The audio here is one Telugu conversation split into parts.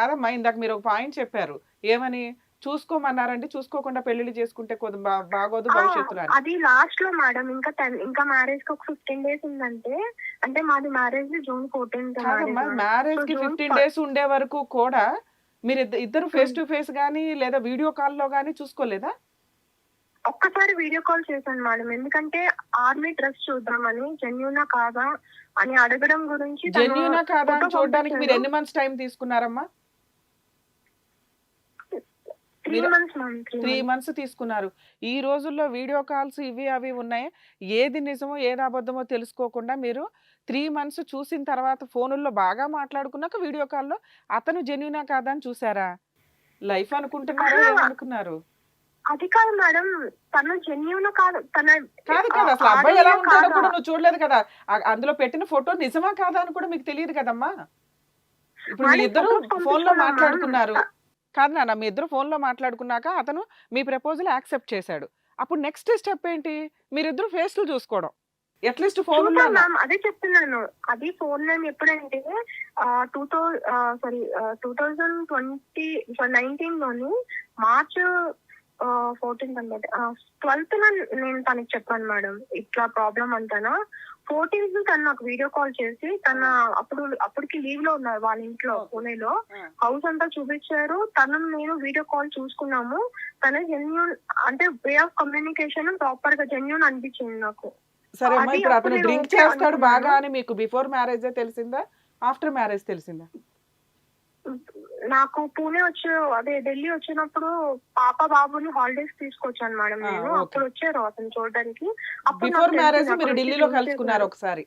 కాదమ్మా ఇందాక మీరు ఒక పాయింట్ చెప్పారు. ఏమని? చూసుకోమన్నారంటే చూసుకోకుండా పెళ్ళిళ్ళు చేసుకుంటే బాగోదు భవిష్యత్తులో. అది లాస్ట్లో మేడం ఇంకా టెన్ ఇంకా మ్యారేజ్కి ఒక ఫిఫ్టీన్ డేస్ ఉందంటే అంటే మాది మ్యారేజ్ జూన్ ఫోర్టీన్త్ కాదమ్మా మ్యారేజ్కి ఫిఫ్టీన్ డేస్ ఉండే వరకు కూడా మీరు ఇద్ద- ఇద్దరు ఫేస్ టు ఫేస్ గానీ లేదా వీడియో కాల్లో గానీ చూసుకోలేదా? ఒక్కసారి వీడియో కాల్ చేశాను మేడం. ఎందుకంటే ఆర్మీ డ్రెస్ చూద్దామని జెన్యునా కాదా అని అడగడం గురించి జెన్యునా కాదా చూడడానికి మీరు. ఎన్ని మంత్స్ టైం తీసుకున్నారమ్మా? త్రీ మంత్స్ తీసుకున్నారు. ఈ రోజుల్లో వీడియో కాల్స్ ఇవి అవి ఉన్నాయి. ఏది నిజమో ఏది అబద్ధమో తెలుసుకోకుండా మీరు త్రీ మంత్స్ చూసిన తర్వాత ఫోనుల్లో బాగా మాట్లాడుకున్నాక వీడియో కాల్లో అతను జెన్యునా కాదా అని చూసారా? లైఫ్ అనుకుంటున్నారా. ఏమనుకున్నారు? అది కాదు మేడం. తను జెన్యున్ కాదు. తన కాదు కాదు అసలు అబ్బాయి ఎలా ఉంటాడో? కూడా నువ్వు చూడలేదు కదా. అందులో పెట్టిన ఫోటో నిజమా కాదా అని కూడా మీకు తెలియదు కదమ్మా. ఇప్పుడు photos ఫోన్లో మాట్లాడుకున్నారు. కాదు నాన్న మీ ఇద్దరు ఫోన్లో మాట్లాడుకున్నాక అతను మీ ప్రపోజల్ యాక్సెప్ట్ చేశాడు. అప్పుడు నెక్స్ట్ స్టెప్ ఏంటి? మీరిద్దరు ఫేస్లు చూసుకోవడం. At least phone ma'am. అదే చెప్తున్నాను. అది ఫోన్ నేను ఎప్పుడంటే two thou sorry two thousand twenty నైన్టీన్లోని March fourteenth అనమాట. ట్వెల్త్ నేను తనకి చెప్పాను మేడం. ఇట్లా ప్రాబ్లం అంటానా ఫోర్టీన్త్ తను నాకు వీడియో కాల్ చేసి తన అప్పుడు అప్పటికి లీవ్లో ఉన్నారు వాళ్ళ ఇంట్లో. పూణేలో. హౌస్ అంతా చూపించారు. తను నేను వీడియో కాల్ చూసుకున్నాము. తన జెన్యున్ అంటే వే ఆఫ్ కమ్యూనికేషన్ ప్రాపర్గా జెన్యున్ అనిపించింది నాకు. సరే అమ్మా ఇప్పుడు అతను డ్రింక్ చేస్తాడు. బాగా అని మీకు బిఫోర్ మ్యారేజ్ తెలిసిందా? ఆఫ్టర్ మ్యారేజ్ తెలిసిందా? నాకు పూణే వచ్చి అదే ఢిల్లీ వచ్చినప్పుడు పాప బాబుని హాలిడేస్ తీసుకొచ్చాను మేడం నేను. అప్పుడు వచ్చారు అతను చూడడానికి. బిఫోర్ మ్యారేజ్ మీరు ఢిల్లీలో కలుసుకున్నారు. ఒకసారి?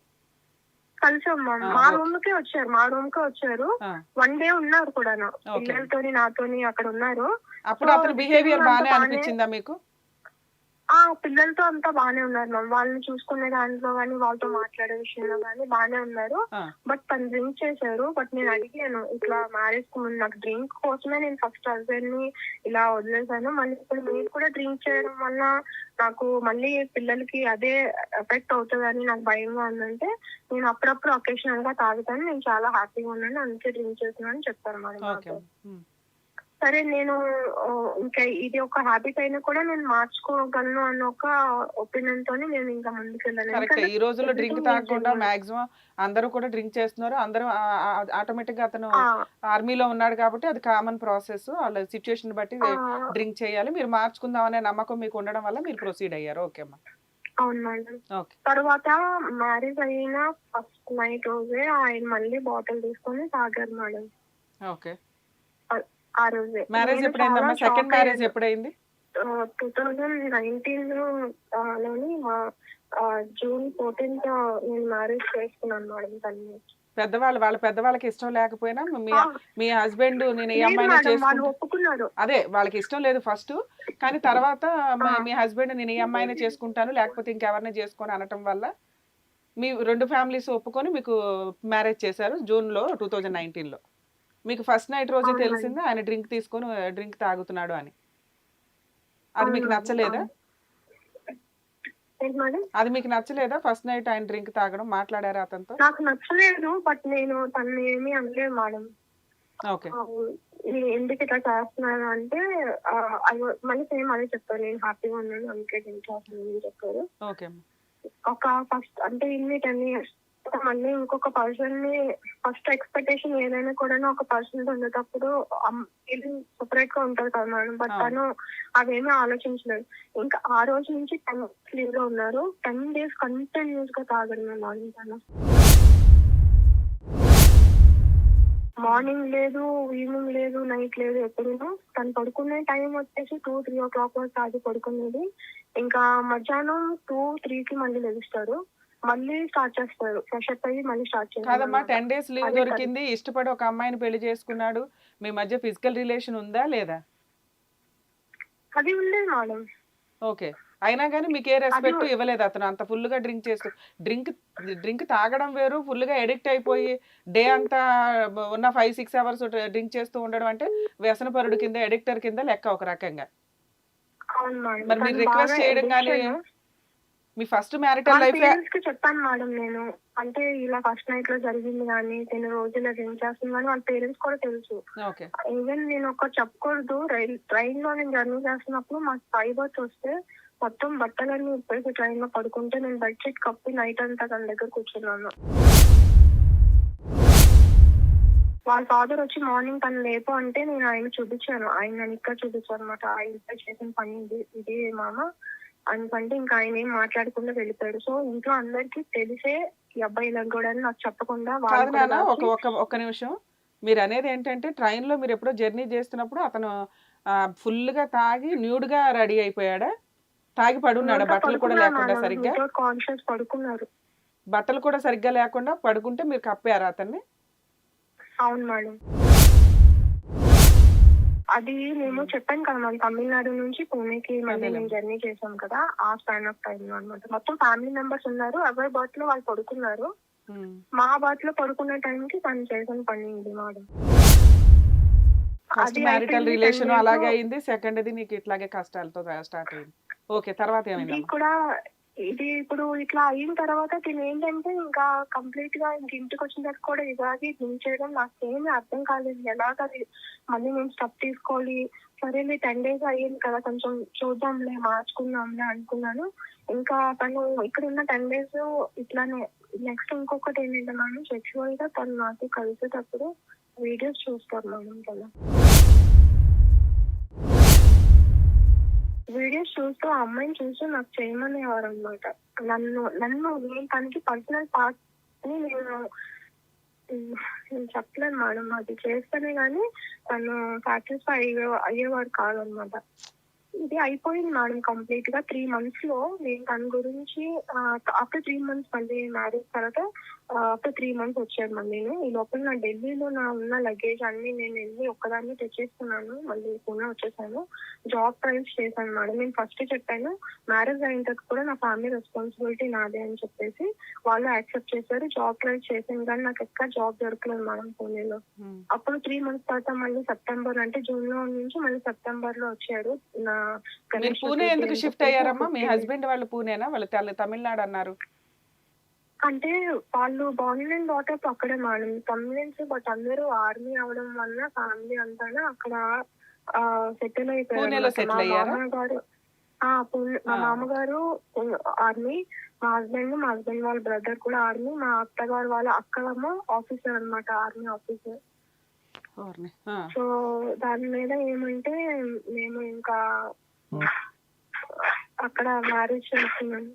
కలిసాం మ్యామ్ మా. రూమ్ కే వచ్చారు మా రూమ్ కే వచ్చారు. వన్ డే ఉన్నారు కూడా. పిల్లలతోని నాతోని అక్కడ ఉన్నారు. అప్పుడు అతని బిహేవియర్ బాగానే- అనిపించిందా మీకు? ఆ పిల్లలతో అంతా బాగానే ఉన్నారు మ్యామ్ వాళ్ళని చూసుకునే దాంట్లో కానీ వాళ్ళతో మాట్లాడే విషయంలో కానీ బాగానే ఉన్నారు. బట్ తను డ్రింక్ చేశారు. బట్ నేను అడిగాను ఇట్లా మ్యారేజ్కు ముందు నాకు డ్రింక్ కోసమే నేను ఫస్ట్ హస్బెండ్ని ఇలా వదిలేశాను. మళ్ళీ ఇప్పుడు మీరు కూడా డ్రింక్ చేయడం వల్ల నాకు మళ్ళీ పిల్లలకి అదే ఎఫెక్ట్ అవుతుందని నాకు భయంగా ఉందంటే నేను అప్పుడప్పుడు ఒకేషనల్గా తాగుతాను. నేను చాలా హ్యాపీగా ఉన్నాను. అందుకే డ్రింక్ చేస్తున్నాను ఓకే. మాతో. ఉమ్. సరే నేను ఇంకా ఇది ఒక హ్యాబిట్ అయినా కూడా నేను మార్చుకోగలను అన్న ఒక ఒపీనియన్ తోని నేను ఇంకా ముందుకెళ్ళాను. ఈ రోజుల్లో డ్రింక్ తాగకుండా. మాక్సిమం అందరూ కూడా డ్రింక్ చేస్తున్నారు. అందరూ ఆటోమేటిక్గా అతను ఆర్మీలో ఉన్నాడు కాబట్టి అది కామన్ ప్రాసెస్ వాళ్ళ సిచ్యుయేషన్ బట్టి డ్రింక్ చేయాలి. మీరు మార్చుకుందాం అనే నమ్మకం మీకు ఉండడం వల్ల మీరు ప్రొసీడ్ అయ్యారు. ఓకే అమ్మా. అవును మేడం. ఓకే. తర్వాత మ్యారేజ్ అయిన ఫస్ట్ నైట్ రోజే ఆయన మళ్ళీ బాటిల్ తీసుకొని తాగారు మేడం. ఓకే. ఆ రోజే. మ్యారేజ్ ఎప్పుడైందమ్మా సెకండ్ మ్యారేజ్ ఎప్పుడైంది? టూ థౌజండ్ నైన్టీన్లోని మా జూన్ ఫోర్టీన్త్ నేను మ్యారేజ్ చేసుకున్నాను మేడం తన్ని పెద్దవాళ్ళు వాళ్ళ పెద్దవాళ్ళకి ఇష్టం లేకపోయినా మీ మీ హస్బెండ్ నేను ఈ లేదు అమ్మాయిని మేడం వాళ్ళు చేసుకుంటా. ఒప్పుకున్నారు. అదే వాళ్ళకి ఇష్టం లేదు ఫస్ట్ కానీ తర్వాత మీ- హస్బెండ్ నేను ఈ అమ్మాయిని చేసుకుంటాను లేకపోతే ఇంకెవరిని చేసుకొని అనటం వల్ల మీ రెండు ఫ్యామిలీస్ ఒప్పుకొని మీకు మ్యారేజ్ చేశారు జూన్లో టూ థౌజండ్ నైన్టీన్లో. మీకు ఫస్ట్ నైట్ రోజే. తెలిసింది? ఆయన డ్రింక్ తీసుకొని డ్రింక్ తాగుతున్నాడు అని. అది మీకు నచ్చలేదా? అది మీకు నచ్చలేదా? ఫస్ట్ నైట్ ఆయన డ్రింక్ తాగడం మాట్లాడారా అతనితో? నాకు నచ్చలేదు బట్ నేను తను ఏమీ అనలేదు మేడం. ఓకే. ఎందుకు ఇట్లా చేస్తున్నాను అంటే మళ్ళీ సేమ్ అదే చెప్పారు. నేను హ్యాపీగా ఉన్నాను అందుకే నేను చేస్తున్నాను అని చెప్పారు. ఓకే ఒక ఫస్ట్ అంటే ఇన్ని టెన్ ఇయర్స్ మళ్ళీ ఇంకొక పర్సన్ని ఫస్ట్ ఎక్స్పెక్టేషన్ ఏదైనా కూడా ఒక పర్సన్ ఉండేటప్పుడు సపరేట్గా ఉంటారు కదా మేడం బట్. తను అవేమీ ఆలోచించలేదు. ఇంకా ఆ రోజు నుంచి టెన్ లీవ్లో ఉన్నారు. టెన్ డేస్ కంటిన్యూస్గా తాగడం మేడం తను. మార్నింగ్ లేదు ఈవినింగ్ లేదు నైట్ లేదు ఎప్పుడూ తను పడుకునే టైం వచ్చేసి టూ త్రీ ఓ క్లాక్ వరకు తాగి పడుకునేది. ఇంకా మధ్యాహ్నం టూ త్రీ కి మళ్ళీ లెగుస్తాడు మళ్ళీ స్టార్ట్ చేస్తారు. ఫ్రెష్ అప్ అయ్యి మళ్ళీ స్టార్ట్ కాదమ్మా చేస్తారు టెన్ డేస్ లీవ్ అదే కదా. దొరికింది ఇష్టపడి ఒక అమ్మాయిని పెళ్ళి చేసుకున్నాడు. మీ మధ్య ఫిజికల్ రిలేషన్ ఉందా లేదా? అది ఉండేది మేడం. ఓకే. అయినా కానీ మీకు ఏ రెస్పెక్ట్ ఇవ్వలేదు అతను. అంత ఫుల్గా డ్రింక్ చేస్తూ డ్రింక్ డ్రింక్ తాగడం వేరు ఫుల్గా ఎడిక్ట్ అయిపోయి డే అంతా ఉన్న ఫైవ్ సిక్స్ అవర్స్ డ్రింక్ చేస్తూ ఉండడం అంటే వ్యసనపరుడు కింద ఎడిక్టర్ కింద లెక్క ఒక రకంగా. అవును మేడం. మరి మీరు తను రిక్వెస్ట్ బాగా చేయడం కానీ. మీ ఫస్ట్ మ్యారిటల్ లైఫ్ పేరెంట్స్కి చెప్పాను మేడం నేను. అంటే ఇలా ఫస్ట్ నైట్లో జరిగింది కానీ తిన రోజుల్లో ఏం చేస్తుంది కానీ వాళ్ళ పేరెంట్స్ కూడా తెలుసు. ఈవెన్ నేను ఒక చెప్పకూడదు. రైల్ ట్రైన్లో నేను జర్నీ చేస్తున్నప్పుడు మా స్కై బర్త్ వస్తే మొత్తం బట్టలన్నీ ఇప్పటికి ట్రైన్లో పడుకుంటే నేను బెడ్షీట్ కప్పి నైట్ అంతా తన దగ్గర కూర్చున్నాను. వాళ్ళ ఫాదర్ వచ్చి మార్నింగ్ తను లేపు అంటే నేను ఆయన చూపించాను. ఆయన నన్ను ఇక్కడ చూపించాను అనమాట ఆయన చేసిన పని ఇది ఇదే మామ. అనుకంటే ఇంకా ఆయన ఏం మాట్లాడకుండా వెళ్ళిపోయాడు. సో ఇంట్లో అందరికి తెలిసే ఈ అబ్బాయి లగ్గోడని నాకు చెప్పకుండా వాళ్ళు కాదు కూడా నాన్న ఒక ఒక్క నిమిషం. మీరు అనేది ఏంటంటే train లో మీరు ఎప్పుడో జర్నీ చేస్తున్నప్పుడు అతను full గా తాగి nude గా రెడీ అయిపోయాడా? తాగి పడున్నాడా బట్టలు కూడా లేకుండా. సరిగ్గా? కాన్షియస్ పడుకున్నారు. బట్టలు కూడా సరిగ్గా లేకుండా పడుకుంటే మీరు కప్పారా అతన్ని? అవును మేడం. అది మేము చెప్పాను కదా మనం తమిళనాడు నుంచి పూణేకి మళ్ళీ. మేము జర్నీ చేసాం కదా ఆ స్పాన్ ఆఫ్ టైం లో అనమాట మొత్తం ఫ్యామిలీ మెంబర్స్ ఉన్నారు ఎవరి బర్త్లో వాళ్ళు పడుకున్నారు. మా బర్త్లో పడుకునే టైంకి తను చేసిన పని ఇది మేడం ఫస్ట్ మ్యారిటల్ రిలేషన్ అలాగే అయింది సెకండ్ ది నీకు ఇట్లాగే కష్టాలతో స్టార్ట్ అయింది. ఓకే తర్వాత ఏమైంది కూడా ఇది ఇప్పుడు ఇట్లా అయిన తర్వాత దీని ఏంటంటే ఇంకా కంప్లీట్గా ఇంక ఇంటికి వచ్చిన తర్వాత కూడా ఇలాగే దించేయడం నాకేమీ అర్థం కాలేదు. ఎలాగ మళ్ళీ నేను స్టప్ తీసుకోవాలి. సరేలే టెన్ డేస్ అయ్యింది కదా కొంచెం చూద్దాంలే మార్చుకుందాంలే అనుకున్నాను. ఇంకా తను ఇక్కడ ఉన్న టెన్ డేస్ ఇట్లానే నెక్స్ట్ ఇంకొకటి ఏంటంటే మనం సెక్చువల్గా తను నాకు కలిసేటప్పుడు వీడియోస్ చూస్తారు మనం కదా. వీడియోస్ చూస్తూ ఆ అమ్మాయిని చూస్తూ నాకు చేయమనేవారు అనమాట నన్ను నన్ను నేను తనకి పర్సనల్ పార్ట్ని నేను నేను చెప్పలేను మేడం. అది చేస్తేనే కానీ తను సాటిస్ఫై అయ్యే అయ్యేవాడు కాదనమాట ఇది అయిపోయింది మేడం కంప్లీట్గా. త్రీ మంత్స్లో నేను తన గురించి ఆఫ్టర్ త్రీ మంత్స్ మళ్ళీ మ్యారేజ్ తర్వాత ఆఫ్టర్ త్రీ మంత్స్ వచ్చాను మళ్ళీ ఈ లోపల నా ఢిల్లీలో నా ఉన్న లగేజ్ అన్ని నేను వెళ్ళి ఒక్కదాన్ని తెచ్చేసుకున్నాను. మళ్ళీ పూణే వచ్చేసాను. జాబ్ ట్రైల్స్ చేశాను మేడం. నేను ఫస్ట్ చెప్పాను మ్యారేజ్ అయిన తర్వాత కూడా నా ఫ్యామిలీ రెస్పాన్సిబిలిటీ నాదే అని చెప్పేసి వాళ్ళు యాక్సెప్ట్ చేశారు. జాబ్ ట్రైల్స్ చేశాను కానీ నాకు ఎక్కడ జాబ్ దొరకలేదు మేడం పూణేలో. ఉమ్. అప్పుడు త్రీ మంత్స్ తర్వాత మళ్ళీ సెప్టెంబర్ అంటే జూన్లో నుంచి మళ్ళీ సెప్టెంబర్లో వచ్చాడు నా పూణే ఎందుకు షిఫ్ట్ అయ్యారమ్మా? మీ. హస్బెండ్ వాళ్ళు పూణేనా? వాళ్ళు తమిళనాడు అన్నారు. అంటే వాళ్ళు బార్న్ అండ్ డాటర్ అక్కడే మేడం తమిళన్స్ బట్ అందరూ ఆర్మీ అవడం వల్ల ఫ్యామిలీ అంతా అక్కడ సెటిల్ అయిపోయారు మా అయ్యారా? మామగారు ఆ, పూణే మా ఆ. మామగారు ఆర్మీ మా హస్బెండ్ మా హస్బెండ్ వాళ్ళ బ్రదర్ కూడా ఆర్మీ మా అత్తగారు వాళ్ళ అక్కలేమో ఆఫీసర్ అన్నమాట ఆర్మీ ఆఫీసర్. సో దాని మీద ఏమంటే మేము ఇంకా అక్కడ మ్యారేజ్ చేస్తున్నాం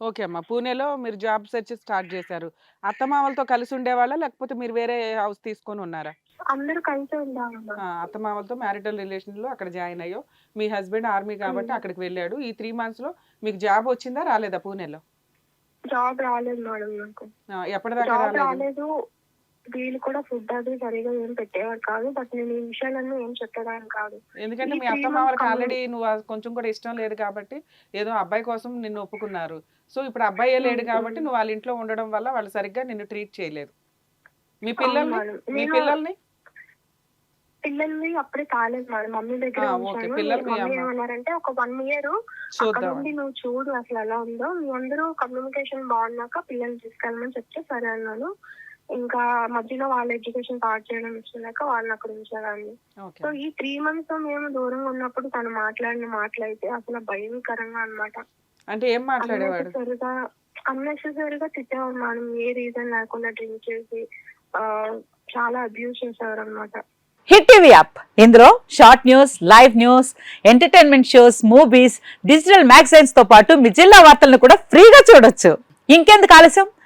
ఓకే అమ్మా. పూణేలో మీరు జాబ్ సెర్చ్ స్టార్ట్ చేశారు. అత్తమామలతో కలిసి ఉండేవాళ్ళ? లేకపోతే మీరు వేరే హౌస్ తీసుకొని ఉన్నారా? అందరూ కలిసి ఉండాలి ఆ, అత్తమామలతో మ్యారిటల్ రిలేషన్లో అక్కడ జాయిన్ అయ్యో మీ హస్బెండ్ ఆర్మీ కాబట్టి. అక్కడికి వెళ్ళాడు. ఈ త్రీ మంత్స్లో మీకు జాబ్ వచ్చిందా? రాలేదా పూణేలో? జాబ్ రాలేదు మేడం నాకు. ఆ, ఎప్పటిదాకా జాబ్ రాలేదు? రాలేదు. వీళ్ళు కూడా ఫుడ్ అది సరిగా ఏం పెట్టేవారు కాదు. బట్ నేను ఈ విషయాలన్నీ ఏం చెప్పడానికి కాదు. ఎందుకంటే మీ అత్తమామలకి months ఆల్రెడీ నువ్వు కొంచెం కూడా ఇష్టం లేదు కాబట్టి ఏదో అబ్బాయి కోసం నిన్ను ఒప్పుకున్నారు. సో ఇప్పుడు అబ్బాయే లేడు మ్మ్. కాబట్టి నువ్వు వాళ్ళ ఇంట్లో ఉండడం వల్ల వాళ్ళు సరిగ్గా నిన్ను ట్రీట్ చేయలేదు. మీ పిల్లల్ని. మీ పిల్లల్ని? పిల్లల్ని అప్పుడే కాలేదు మేడం మమ్మీ దగ్గర మీ మమ్మీ. ఏమన్నారంటే ఒక వన్ ఇయర్ ఉండి నువ్వు చూడు అసలు ఎలా ఉందో. మీ అందరూ కమ్యూనికేషన్ బాగున్నాక పిల్లల్ని తీసుకెళ్ళమని చెప్తే సరే అన్నాను. ఇంకా మధ్యలో వాళ్ళ ఎడ్యుకేషన్ పార్ట్ చేయడం ఇచ్చినాక వాళ్ళని అక్కడ ఉంచేదాన్ని. సో ఈ త్రీ మంత్స్ మేము దూరంగా ఉన్నప్పుడు తను మాట్లాడిన మాటలైతే అసలు భయంకరంగా అన్నమాట. అంటే ఏం మాట్లాడేవాడు? అన్నెసెసరీగా అన్నెసెసరీగా తిట్టేవాడు మేడం. ఏ రీజన్ లేకుండా డ్రింక్ చేసి ఆ, చాలా అబ్యూస్ చేసేవారు అనమాట హిట్ టీవీ యాప్. ఇందులో short news live news entertainment shows movies digital మ్యాగజైన్స్తో పాటు మీ జిల్లా వార్తలను కూడా ఫ్రీగా చూడొచ్చు. ఇంకెందుకు ఆలస్యం?